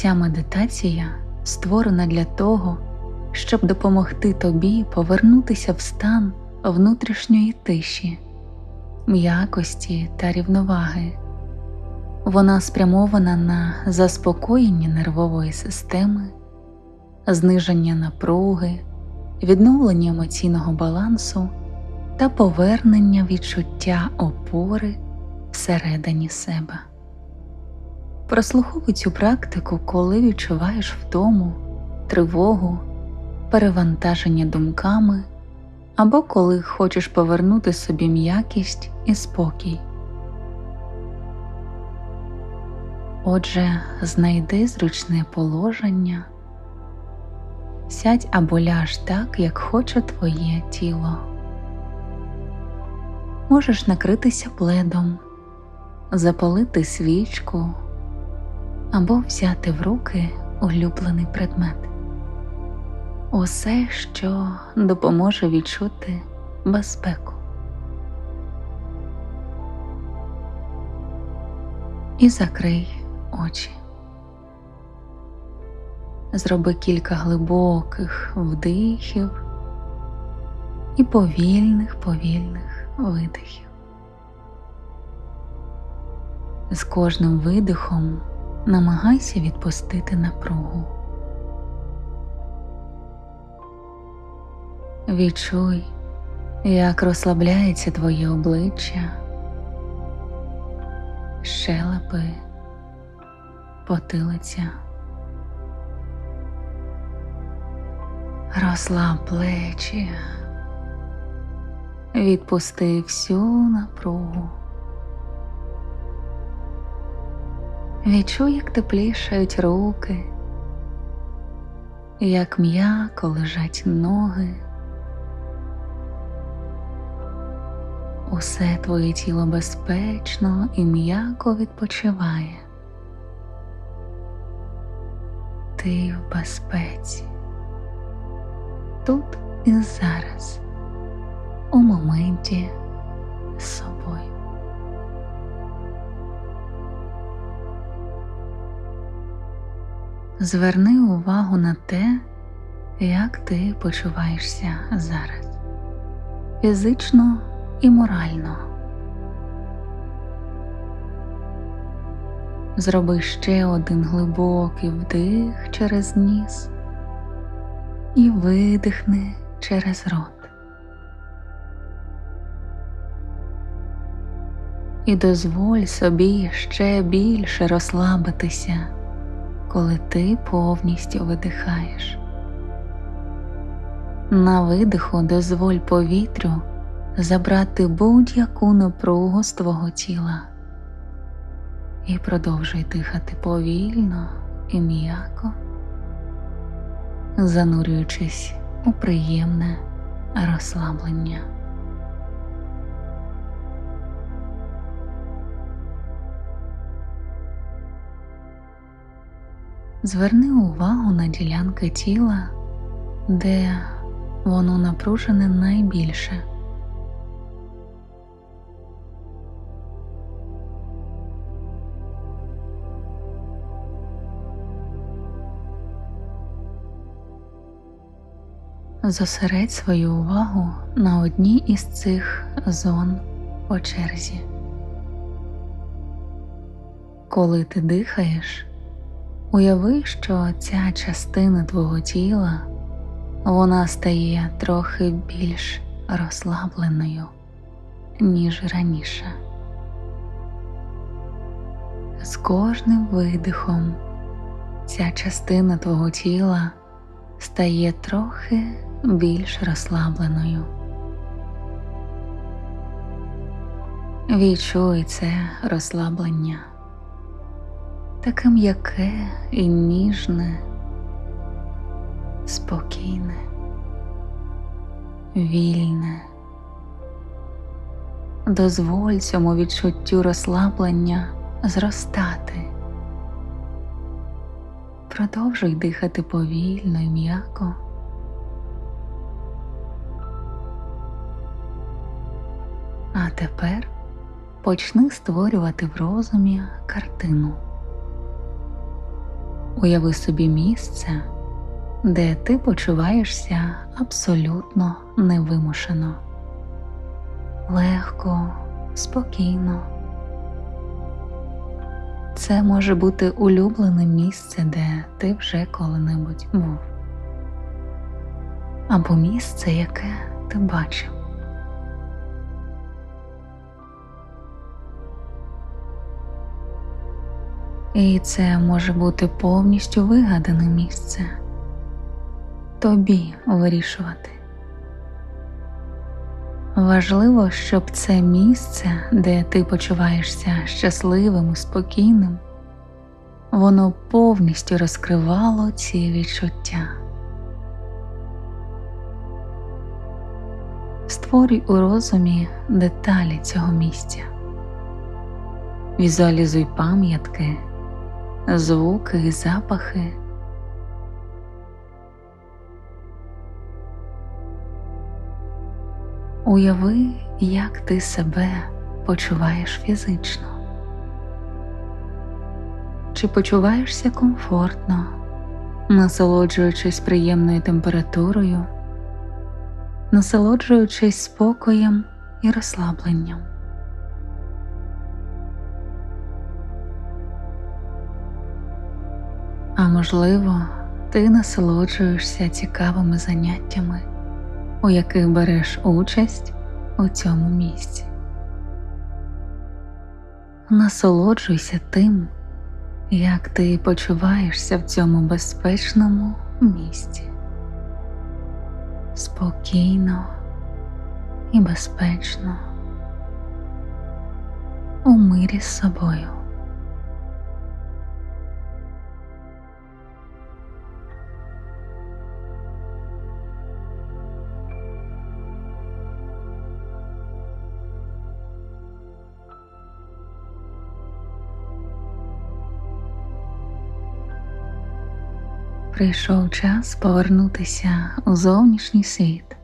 Ця медитація створена для того, щоб допомогти тобі повернутися в стан внутрішньої тиші, м'якості та рівноваги. Вона спрямована на заспокоєння нервової системи, зниження напруги, відновлення емоційного балансу та повернення відчуття опори всередині себе. Прослуховуй цю практику, коли відчуваєш втому, тривогу, перевантаження думками або коли хочеш повернути собі м'якість і спокій. Отже, знайди зручне положення, сядь або ляж так, як хоче твоє тіло. Можеш накритися пледом, запалити свічку або взяти в руки улюблений предмет. Усе, що допоможе відчути безпеку. І закрий очі. Зроби кілька глибоких вдихів і повільних повільних видихів. З кожним видихом намагайся відпустити напругу. Відчуй, як розслабляється твоє обличчя, щелепи, потилиця. Розслаб плечі, відпусти всю напругу. Відчуй, як теплішають руки, як м'яко лежать ноги. Усе твоє тіло безпечно і м'яко відпочиває. Ти в безпеці, тут і зараз, у моменті з собою. Зверни увагу на те, як ти почуваєшся зараз, фізично і морально. Зроби ще один глибокий вдих через ніс і видихни через рот. І дозволь собі ще більше розслабитися коли ти повністю видихаєш. На видиху дозволь повітрю забрати будь-яку напругу з твого тіла і продовжуй дихати повільно і м'яко, занурюючись у приємне розслаблення. Зверни увагу на ділянки тіла, де воно напружене найбільше. Зосередь свою увагу на одній із цих зон по черзі. Коли ти дихаєш, Уяви, що ця частина твого тіла вона стає трохи більш розслабленою, ніж раніше. З кожним видихом ця частина твого тіла стає трохи більш розслабленою. Відчуй це розслаблення таке м'яке і ніжне, спокійне, вільне. Дозволь цьому відчуттю розслаблення зростати. Продовжуй дихати повільно і м'яко. А тепер почни створювати в розумі картину. Уяви собі місце, де ти почуваєшся абсолютно невимушено, легко, спокійно. Це може бути улюблене місце, де ти вже коли-небудь був, або місце, яке ти бачив. І це може бути повністю вигадане місце тобі вирішувати. Важливо, щоб це місце, де ти почуваєшся щасливим і спокійним, воно повністю розкривало ці відчуття. Створюй у розумі деталі цього місця, візуалізуй пам'ятки, звуки і запахи. Уяви, як ти себе почуваєш фізично. Чи почуваєшся комфортно, насолоджуючись приємною температурою, насолоджуючись спокоєм і розслабленням. А можливо, ти насолоджуєшся цікавими заняттями у яких береш участь у цьому місці. Насолоджуйся тим, як ти почуваєшся в цьому безпечному місці. Спокійно і безпечно у мирі з собою. Прийшов час повернутися у зовнішній світ,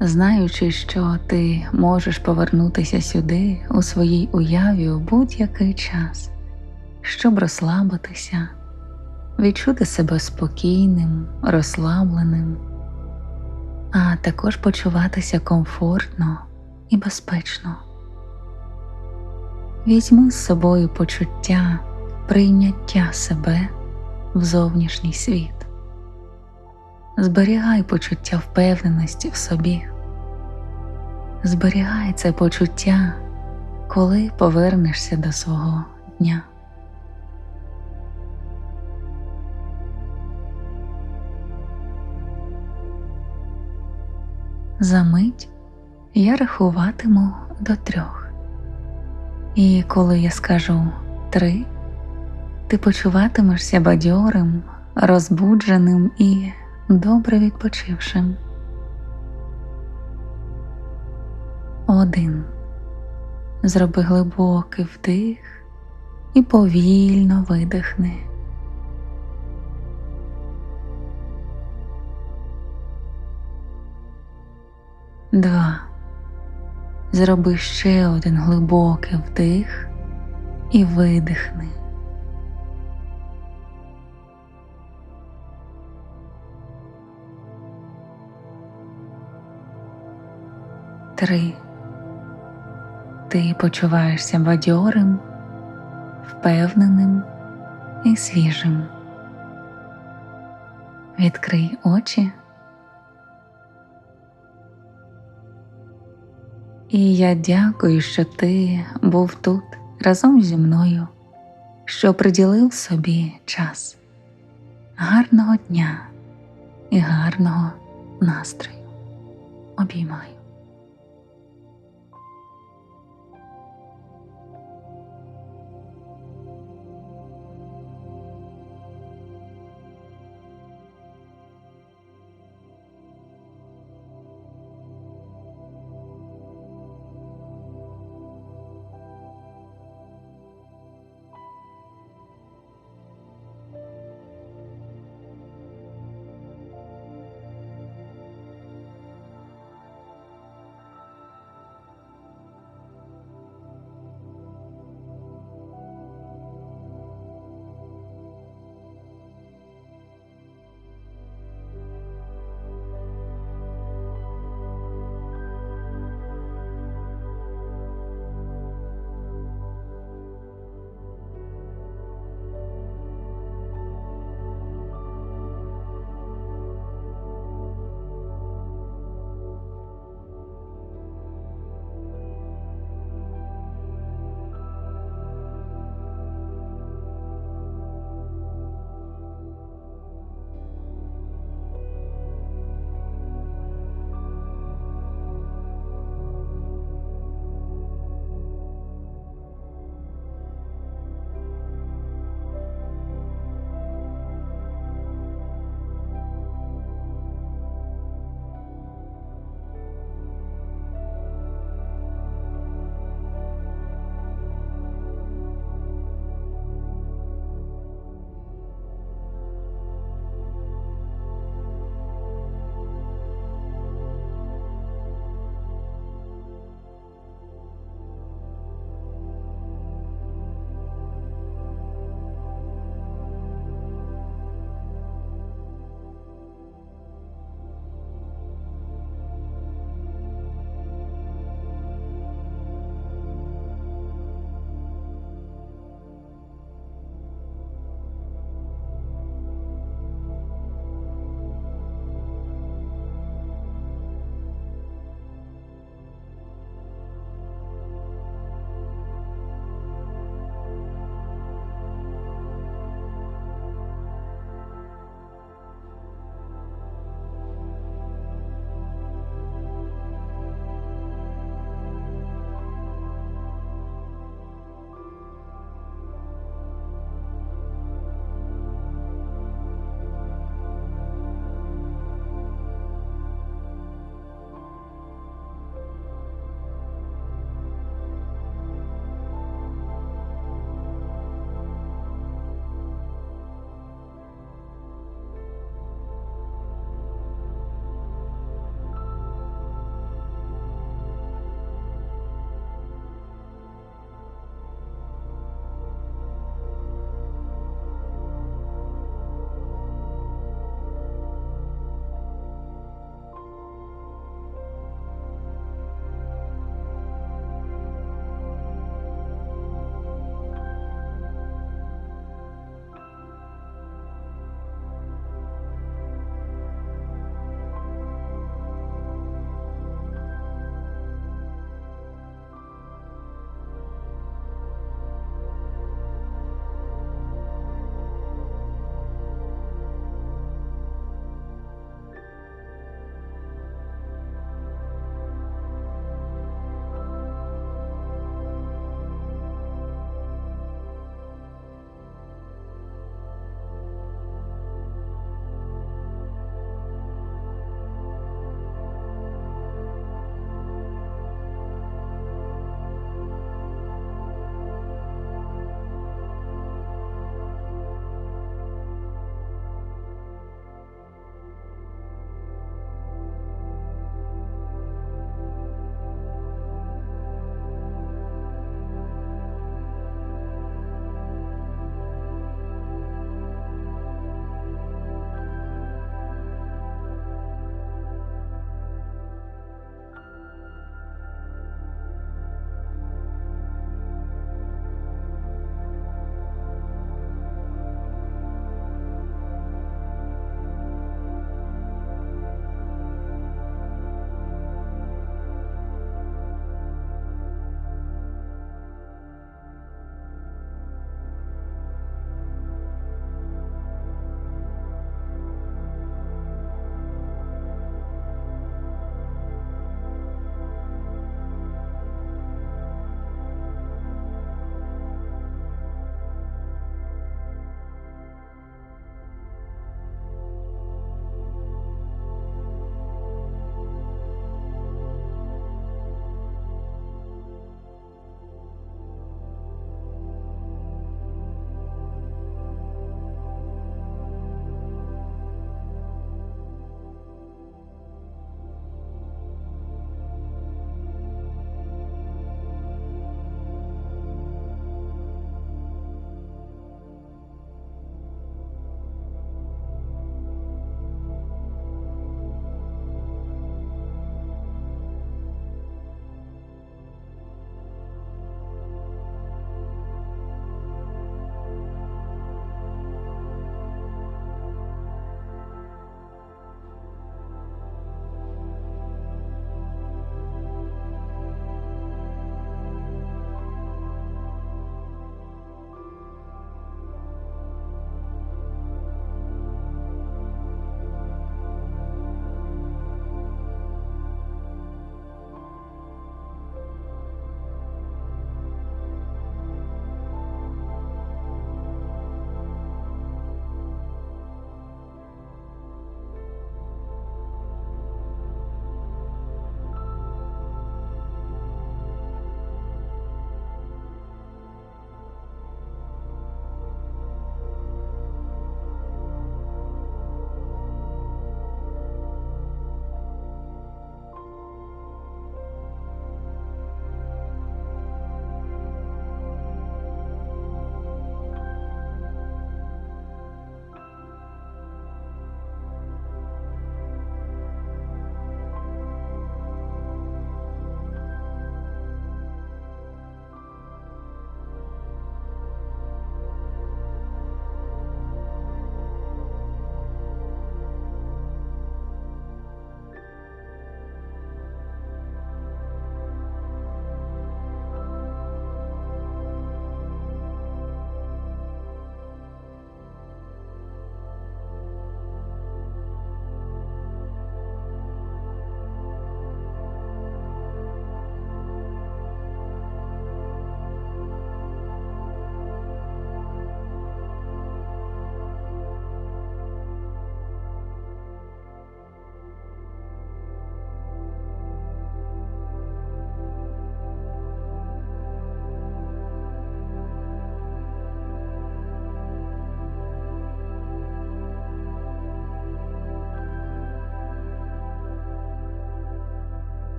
знаючи, що ти можеш повернутися сюди у своїй уяві у будь-який час, щоб розслабитися, відчути себе спокійним, розслабленим, а також почуватися комфортно і безпечно. Візьми з собою почуття прийняття себе в зовнішній світ. Зберігай почуття впевненості в собі, зберігай це почуття, коли повернешся до свого дня. За мить я рахуватиму до трьох, і коли я скажу три ти почуватимешся бадьорим, розбудженим і добре відпочившим. Один. Зроби глибокий вдих і повільно видихни. Два. Зроби ще один глибокий вдих і видихни. Три. Ти почуваєшся бадьорим, впевненим і свіжим. Відкрий очі. І я дякую, що ти був тут разом зі мною, що приділив собі час. Гарного дня і гарного настрою. Обіймаю.